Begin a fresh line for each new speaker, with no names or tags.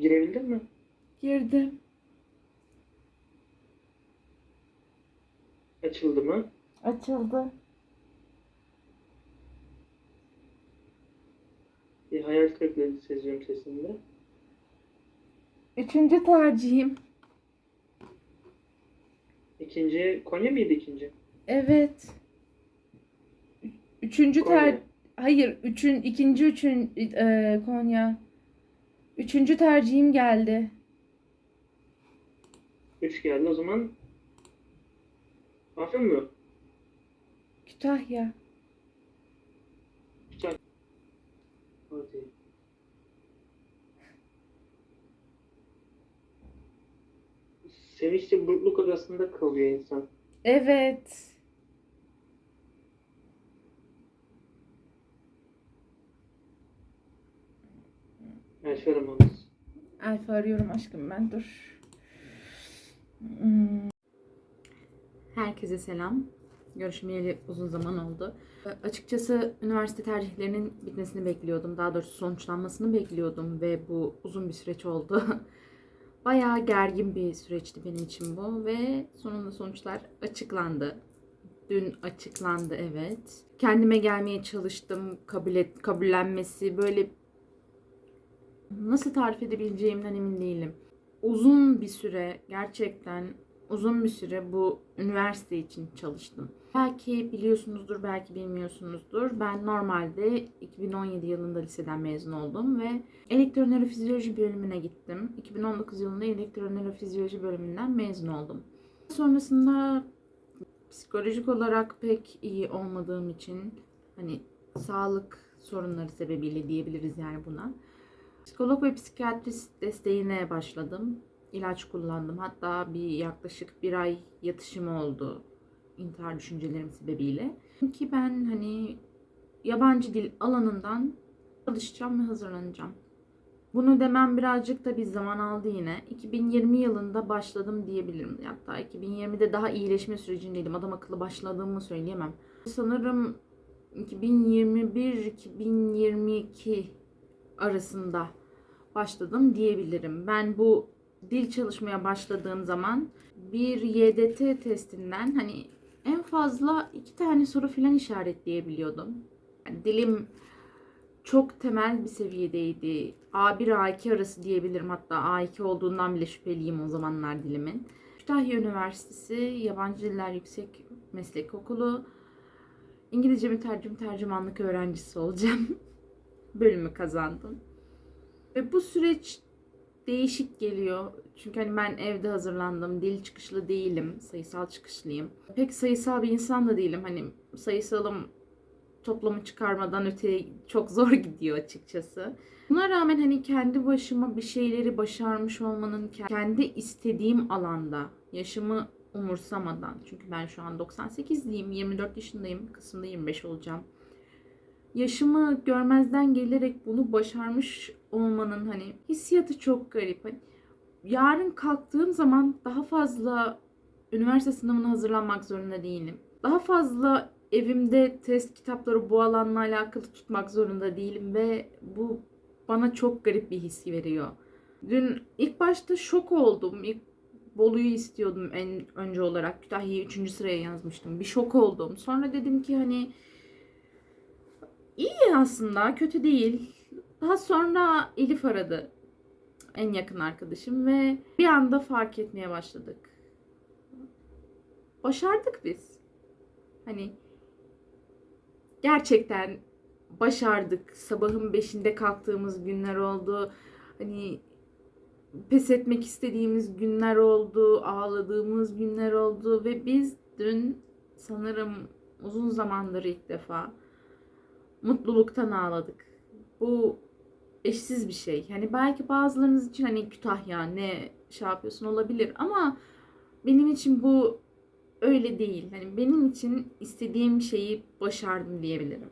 Girebildin mi?
Girdim.
Açıldı mı?
Açıldı.
Bir hayal kırıklığı seziyorum sesinde.
Üçüncü tercihim.
İkinci Konya mıydı ikinci?
Evet. Üçüncü
Konya.
ter... Hayır, üçün, ikinci üçün e, Konya. Üçüncü tercihim geldi.
Üç geldi o zaman. Afyon mu?
Kütahya.
Güzel. Hadi. Sevinçli burukluk odasında kalıyor insan.
Evet.
Elfi aramamız.
Alfa arıyorum aşkım ben dur. Hmm.
Herkese selam. Görüşmeyeli uzun zaman oldu. Açıkçası üniversite tercihlerinin bitmesini bekliyordum. Daha doğrusu sonuçlanmasını bekliyordum ve bu uzun bir süreç oldu. Bayağı gergin bir süreçti benim için bu ve sonunda sonuçlar açıklandı. Dün açıklandı evet. Kendime gelmeye çalıştım. Kabul et, kabullenmesi böyle nasıl tarif edebileceğimden emin değilim. Uzun bir süre gerçekten uzun bir süre bu üniversite için çalıştım. Belki biliyorsunuzdur, belki bilmiyorsunuzdur. Ben normalde 2017 yılında liseden mezun oldum ve elektronörofizyoloji bölümüne gittim. 2019 yılında elektronörofizyoloji bölümünden mezun oldum. Sonrasında psikolojik olarak pek iyi olmadığım için hani sağlık sorunları sebebiyle diyebiliriz yani buna. Psikolog ve psikiyatrist desteğine başladım. İlaç kullandım. Hatta bir yaklaşık bir ay yatışım oldu intihar düşüncelerim sebebiyle. Çünkü ben hani yabancı dil alanından çalışacağım ve hazırlanacağım. Bunu demem birazcık da bir zaman aldı yine. 2020 yılında başladım diyebilirim. Hatta 2020'de daha iyileşme sürecindeydim. Adam akıllı başladığımı söyleyemem. Sanırım 2021-2022 arasında başladım diyebilirim. Ben bu dil çalışmaya başladığım zaman bir YDT testinden hani en fazla iki tane soru filan işaretleyebiliyordum. Yani dilim çok temel bir seviyedeydi. A1 A2 arası diyebilirim. Hatta A2 olduğundan bile şüpheliyim o zamanlar dilimin. Kütahya Üniversitesi Yabancı Diller Yüksek Meslek Okulu İngilizce mütercim tercümanlık öğrencisi olacağım. Bölümü kazandım. Ve bu süreç değişik geliyor. Çünkü hani ben evde hazırlandım. Dil çıkışlı değilim. Sayısal çıkışlıyım. Pek sayısal bir insan da değilim. Hani sayısalım toplamı çıkarmadan öteye çok zor gidiyor açıkçası. Buna rağmen hani kendi başıma bir şeyleri başarmış olmanın kendi istediğim alanda yaşımı umursamadan çünkü ben şu an 98'liyim 24 yaşındayım Kasım'da 25 olacağım yaşımı görmezden gelerek bunu başarmış olmanın hani hissiyatı çok garip. Hani yarın kalktığım zaman daha fazla üniversite sınavına hazırlanmak zorunda değilim. Daha fazla evimde test kitapları bu alanla alakalı tutmak zorunda değilim ve bu bana çok garip bir hissi veriyor. Dün ilk başta şok oldum. İlk Bolu'yu istiyordum en önce olarak. Kütahya'yı 3. sıraya yazmıştım. Bir şok oldum. Sonra dedim ki hani İyi aslında, kötü değil. Daha sonra Elif aradı. En yakın arkadaşım ve bir anda fark etmeye başladık. Başardık biz. Hani gerçekten başardık. Sabahın beşinde kalktığımız günler oldu. Hani pes etmek istediğimiz günler oldu. Ağladığımız günler oldu ve biz dün sanırım uzun zamandır ilk defa mutluluktan ağladık. Bu eşsiz bir şey. Hani belki bazılarınız için hani Kütahya ne şey yapıyorsun olabilir ama benim için bu öyle değil. Hani benim için istediğim şeyi başardım diyebilirim.